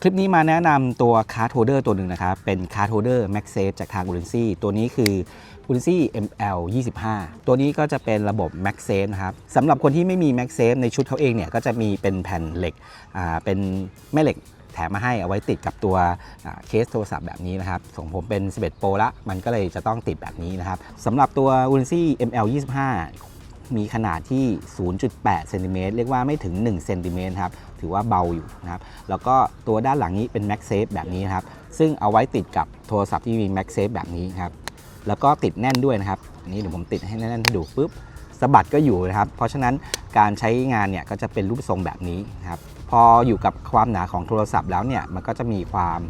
คลิปนี้มาแนะนำตัวคาร์ d โฮเดอร์ตัวหนึ่งนะครับ เป็นคาร์ d โฮเดอร์ Max Safe จากทาง u r e n c y ตัวนี้คือ u r e n c y ML 25 ตัวนี้ก็จะเป็นระบบ Max Safe นะครับสำหรับคนที่ไม่มี Max Safe ในชุดเขาเองเนี่ยก็จะมีเป็นแผ่นเหล็กอ่าเป็นแม่เหล็กแถมมาให้เอาไว้ติดกับตัวเคสโทรศัพท์แบบนี้นะครับของผมเป็น 11 Pro ละ มันก็เลยจะต้องติดแบบนี้นะครับสำหรับตัว u r e n c y ML 25 มีขนาดที่ 0.8เซนติเมตรเรียกว่าไม่ถึง1เซนติเมตรครับถือว่าเบาอยู่นะครับแล้วก็ตัวด้านหลังนี้เป็น MagSafe แบบนี้ครับซึ่งเอาไว้ติดกับโทรศัพท์ที่มี MagSafe แบบนี้ครับแล้วก็ติดแน่นด้วยนะครับอันนี้เดี๋ยวผมติดให้แน่นๆให้ดูปุ๊บสะบัดก็อยู่นะครับ เพราะฉะนั้นการใช้งานเนี่ยก็จะเป็นรูปทรงแบบนี้นครับพออยู่กับความหนาของโทรศัพท์แล้วเนี่ยมันก็จะมีความ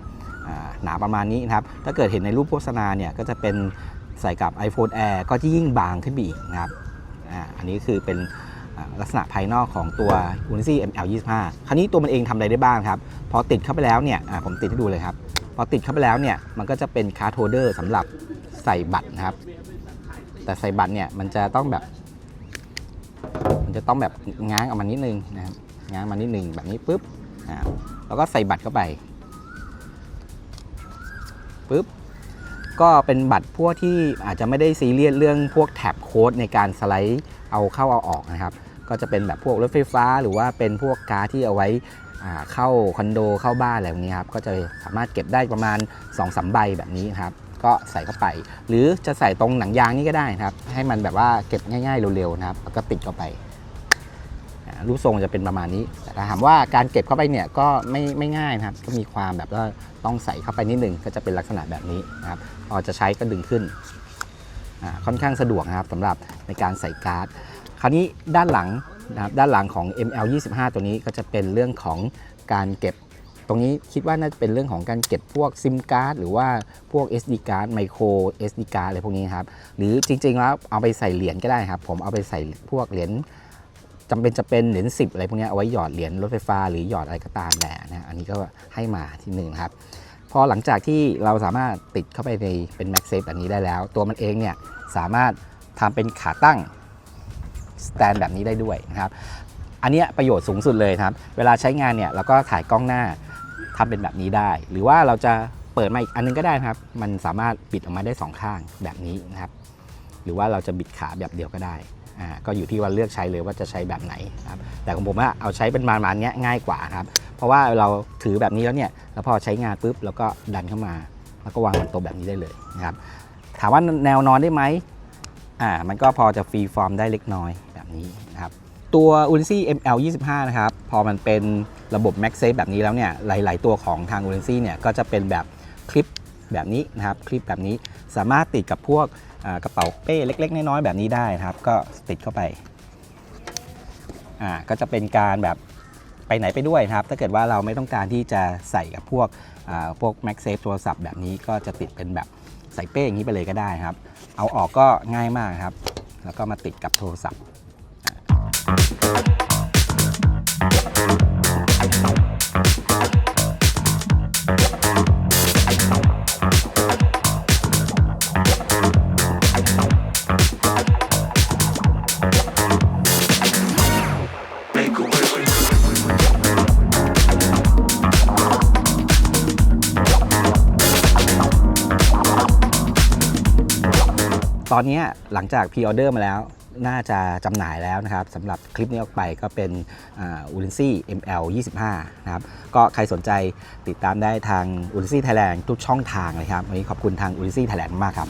าหนาประมาณนี้นะครับ ถ้าเกิดเห็นในรูปโฆษณาเนี่ยก็จะเป็นใส่กับ iPhone Air ก็จะยิ่งบางขึ้นไปอีกนะครับ อ่าอันนี้คือเป็นลักษณะภายนอกของตัว u n i c y ML25 คราวนี้ตัวมันเองทำอะไรได้บ้างครับ พอติดเข้าไปแล้วเนี่ยผมติดให้ดูเลยครับ พอติดเข้าไปแล้วเนี่ยมันก็จะเป็นคาร์โฮเดอร์สำหรับใส่บัตรนะครับ แต่ใส่บัตรเนี่ยมันจะต้องแบบ มันจะต้องแบบง้างออกมานิดนึงนะครับ ง้างมานิดนึงแบบนี้ปุ๊บแล้วก็ใส่บัตรเข้าไปปุ๊บ ก็เป็นบัตรพวกที่อาจจะไม่ได้ซีเรียสเรื่องพวกแท็บโค้ดในการสไลด์เอาเข้าเอาออกนะครับ ก็จะเป็นแบบพวกรถไฟฟ้า หรือว่าเป็นพวกการ์ดที่เอาไว้อ่าเข้าคอนโดเข้าบ้านอะไรแบบนี้ครับ ก็จะสามารถเก็บได้ประมาณ2อสใบแบบนี้นครับก็ใส่เข้าไป หรือจะใส่ตรงหนังยางนี่ก็ได้นะครับ ให้มันแบบว่าเก็บง่ายๆเร็วๆนะครับแล้วก็ติดเข้าไป รูปทรงจะเป็นประมาณนี้แต่ถามว่าการเก็บเข้าไปเนี่ยก็ไม่ไม่ง่ายนะครับก็มีความแบบว่าต้องใส่เข้าไปนิดนึงก็จะเป็นลักษณะแบบนี้นะครับพอจะใช้ก็ดึงขึ้นอ่าค่อนข้างสะดวกนะครับสำหรับในการใส่การ์ด คราวนี้ด้านหลังนะครับด้านหลังของ ML25 ตัวนี้ก็จะเป็นเรื่องของการเก็บ ตรงนี้คิดว่าน่าจะเป็นเรื่องของการเก็บพวกซิมการ์ดหรือว่าพวก SD card ไมโคร SD card อะไรพวกนี้ครับ หรือจริงๆแล้วเอาไปใส่เหรียญก็ได้ครับ ผมเอาไปใส่พวกเหรียญ จำเป็นจะเป็นเหรียญ10อะไรพวกนี้เอาไว้หยอดเหรียญรถไฟฟ้าหรือหยอดอะไรก็ตามแหละนะอันนี้ก็ให้มาที่หนึ่งครับพอหลังจากที่เราสามารถติดเข้าไปในเป็น Max Safe แบบนี้ได้แล้ว ตัวมันเองเนี่ยสามารถทำเป็นขาตั้งสแตนแบบนี้ได้ด้วยนะครับอันนี้ประโยชน์สูงสุดเลยครับ เวลาใช้งานเนี่ยเราก็ถ่ายกล้องหน้าทำเป็นแบบนี้ได้ หรือว่าเราจะเปิดมาอีกอันนึงก็ได้นะครับ มันสามารถปิดออกมาได้สองข้างแบบนี้นะครับ หรือว่าเราจะบิดขาแบบเดียวก็ได้ อ่าก็อยู่ที่ว่าเลือกใช้เลยว่าจะใช้แบบไหนครับแต่ของผมอะเอาใช้เป็นประมาณเนี้ยง่ายกว่าครับ เพราะว่าเราถือแบบนี้แล้วเนี่ยแล้วพอใช้งานปุ๊บเราก็ดันเข้ามา แล้วก็วางบนโต๊ะแบบนี้ได้เลยนะครับถามว่าแนวนอนได้ไหมอ่ามันก็พอจะฟรีฟอร์มได้เล็กน้อยแบบนี้นะครับตัว u n i c y ML 25 นะครับพอมันเป็นระบบ Max Safe แบบนี้แล้วเนี่ยหลาย ๆ ตัวของทาง u n i c y เนี่ยก็จะเป็นแบบคลิปแบบนี้นะครับคลิปแบบนี้สามารถติดกับพวก กระเป๋าเป้เล็ก ๆ น้อยๆแบบนี้ได้นะครับ ก็ติดเข้าไปอ่าก็จะเป็นการแบบไปไหนไปด้วยนะครับ ถ้าเกิดว่าเราไม่ต้องการที่จะใส่กับพวกพวก Max Safe โทรศัพท์แบบนี้ก็จะติดเป็นแบบใส่เป้อย่างนี้ไปเลยก็ได้ครับ เอาออกก็ง่ายมากครับ แล้วก็มาติดกับโทรศัพท์ ตอนนี้หลังจากพรีออเดอร์มาแล้วน่าจะจำหน่ายแล้วนะครับสำหรับคลิปนี้ออกไปก็เป็นอูลินซี่ ML 25นะครับก็ใครสนใจติดตามได้ทางอูลินซี่ไทยแลนด์ทุกช่องทางเลยครับ วันนี้ขอบคุณทางอูลินซี่ไทยแลนด์มากครับ